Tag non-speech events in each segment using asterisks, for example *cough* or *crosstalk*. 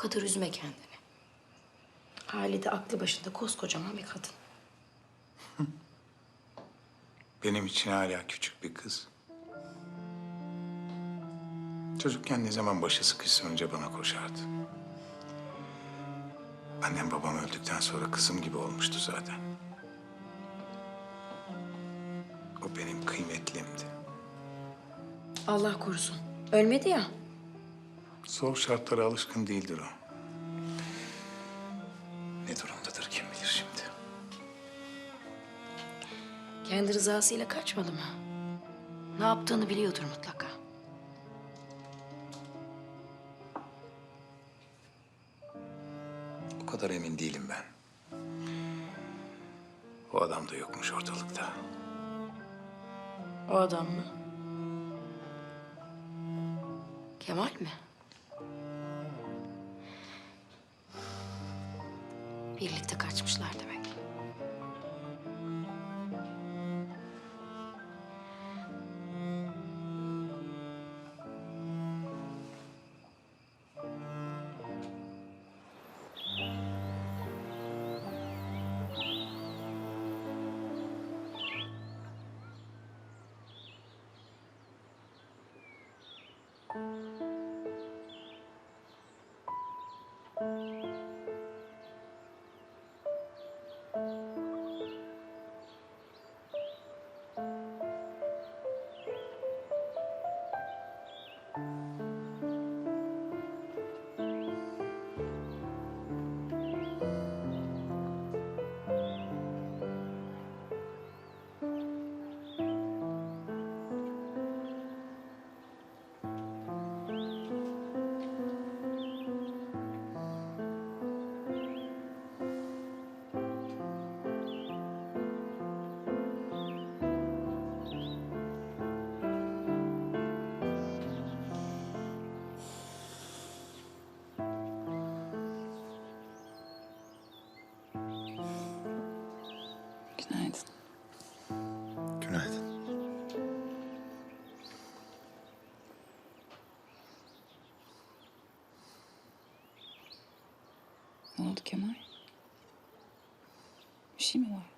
kadar üzme kendini. Halide aklı başında koskocaman bir kadın. *laughs* Benim için hala küçük bir kız. Çocukken ne zaman başı sıkışsa önce bana koşardı. Annem babam öldükten sonra kızım gibi olmuştu zaten. O benim kıymetlimdi. Allah korusun. Ölmedi ya. Zor şartlara alışkın değildir o. Ne durumdadır kim bilir şimdi. Kendi rızasıyla kaçmadı mı? Ne yaptığını biliyordur mutlaka. O kadar emin değilim ben. O adam da yokmuş ortalıkta. O adam mı? Kemal mi? Birlikte kaçmışlar demek. Günaydın. Günaydın. Ne oldu Kemal? Bir şey mi var?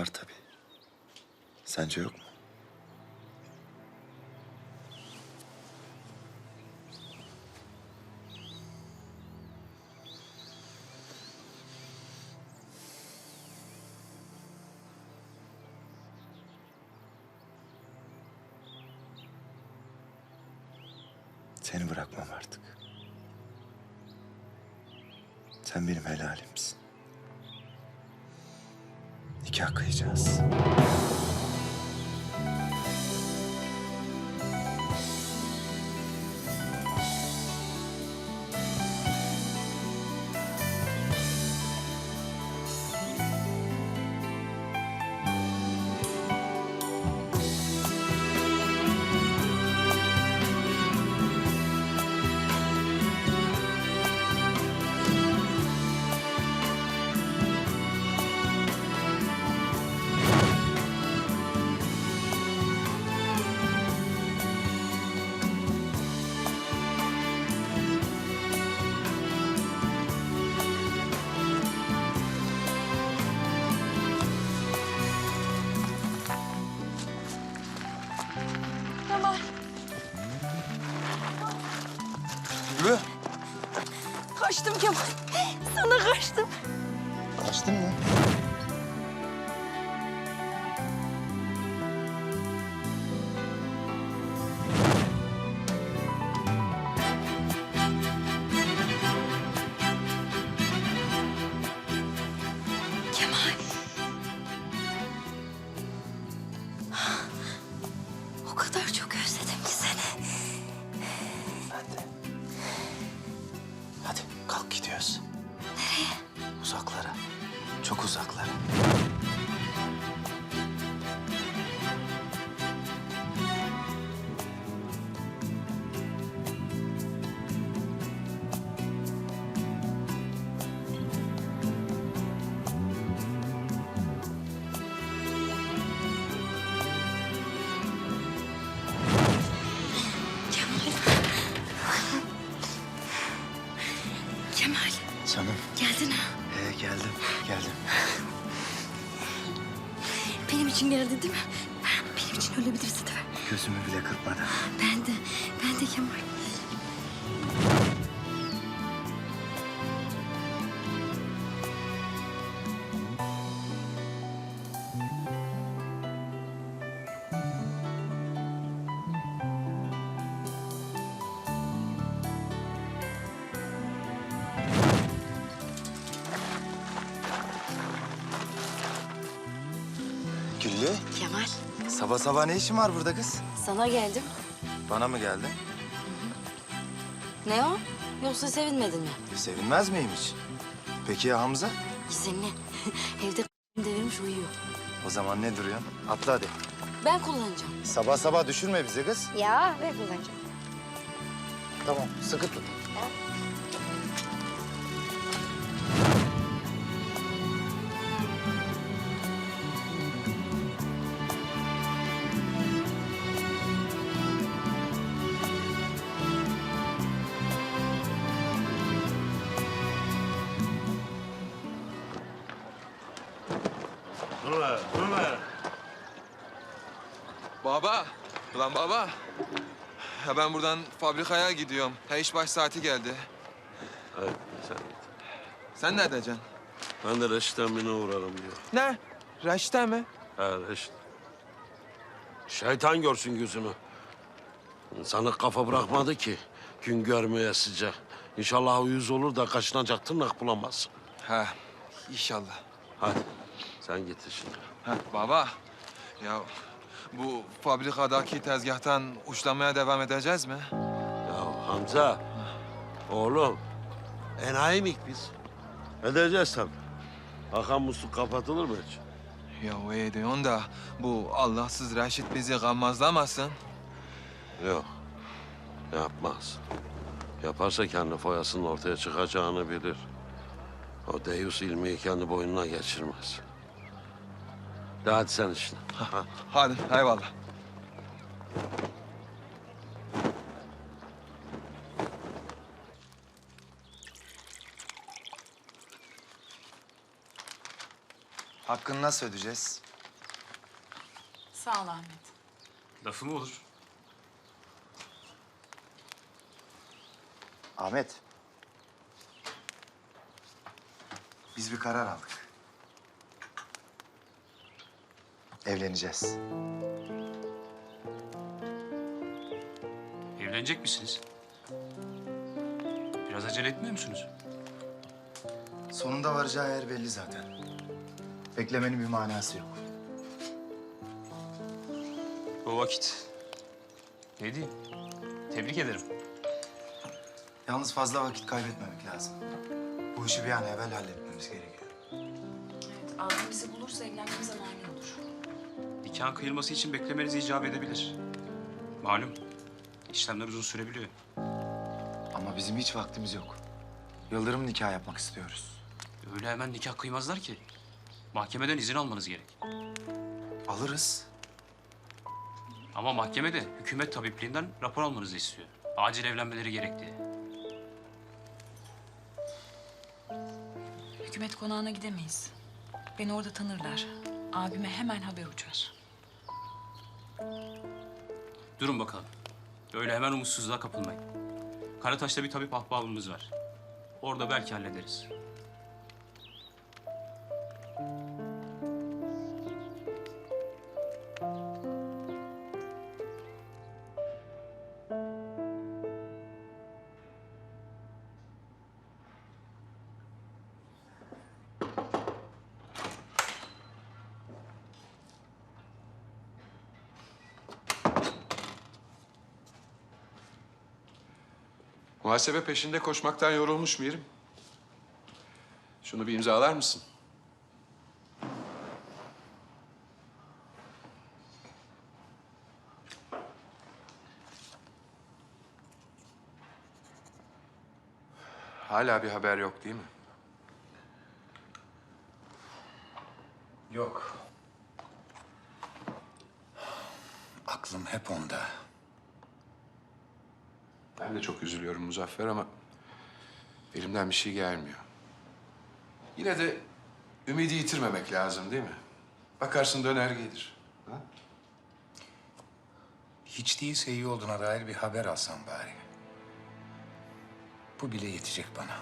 Var tabii. Sence yok mu? Seni bırakmam artık. Sen benim helalimsin. Nikah kıyacağız. Kaçtım Kemal. Sana kaçtım. Kaçtın mı? Kalk gidiyoruz. Nereye? Uzaklara. Çok uzaklara. İçin geldin değil mi? Benim için ölebilirsin değil mi? Gözümü bile kırpmadan. Ben de, ben de Kemal. Güllü, Kemal, sabah sabah ne işin var burada kız? sana geldim. Bana mı geldin? Ne o? Yoksa sevinmedin mi? Sevinmez miyim hiç? Peki ya Hamza? İzinli. *laughs* Evde *laughs* devirmiş uyuyor. O zaman ne duruyorsun? Atla hadi. Ben kullanacağım. Sabah sabah düşürme bizi kız. Ya, ben kullanacağım. Tamam, sıkı tut. Dur ver, dur ver. Baba, ulan baba. Ya ben buradan fabrikaya gidiyorum. Ha iş baş saati geldi. Hadi sen git. Sen ne edeceksin? Ben de Reşit emmine uğrarım diyor. Ne? Reşte mi? Ha Reşit. Şeytan görsün yüzünü. Sana kafa bırakmadı ki. Gün görmeye sıcak. İnşallah o yüz olur da kaşınacak tırnak bulamazsın. Ha, inşallah. Hadi sen git işine. Ha, baba. Ya bu fabrikadaki tezgahtan uçlamaya devam edeceğiz mi? Ya Hamza, oğlum, enayi miyik biz? Edeceğiz tabii. Hakan musluk kapatılır mı hiç? Ya öyle diyorsun da bu Allahsız Reşit bizi gammazlamasın. Yok, yapmaz. Yaparsa kendi foyasının ortaya çıkacağını bilir. O Deus ilmiyi kendi boynuna geçirmez. Hadi sen işine. Ha. Hadi, eyvallah. Hakkını nasıl ödeyeceğiz? Sağ ol Ahmet. Lafı mı olur? Ahmet. Biz bir karar aldık. Evleneceğiz. Evlenecek misiniz? Biraz acele etmiyor musunuz? Sonunda varacağı yer belli zaten. Beklemenin bir manası yok. O vakit. Ne diyeyim? Tebrik ederim. Yalnız fazla vakit kaybetmemek lazım. Bu işi bir an evvel halletmemiz gerekiyor. Evet, abim bizi bulursa evlenmemize mani Nikahın kıyılması için beklemeniz icap edebilir. Malum, işlemler uzun sürebiliyor. Ama bizim hiç vaktimiz yok. Yıldırım nikah yapmak istiyoruz. Öyle hemen nikah kıymazlar ki. Mahkemeden izin almanız gerek. Alırız. Ama mahkemede hükümet tabipliğinden rapor almanızı istiyor. Acil evlenmeleri gerektiği. Hükümet konağına gidemeyiz. Beni orada tanırlar. Abime hemen haber uçar. Durun bakalım. Öyle hemen umutsuzluğa kapılmayın. Karataş'ta bir tabip ahbabımız var. Orada belki hallederiz. Muhasebe peşinde koşmaktan yorulmuş Mirim. Şunu bir imzalar mısın? Hala bir haber yok değil mi? Yok. Aklım hep onda. Ben de çok üzülüyorum Muzaffer ama elimden bir şey gelmiyor. Yine de ümidi yitirmemek lazım değil mi? Bakarsın döner gelir. Ha? Hiç değilse iyi olduğuna dair bir haber alsam bari. Bu bile yetecek bana.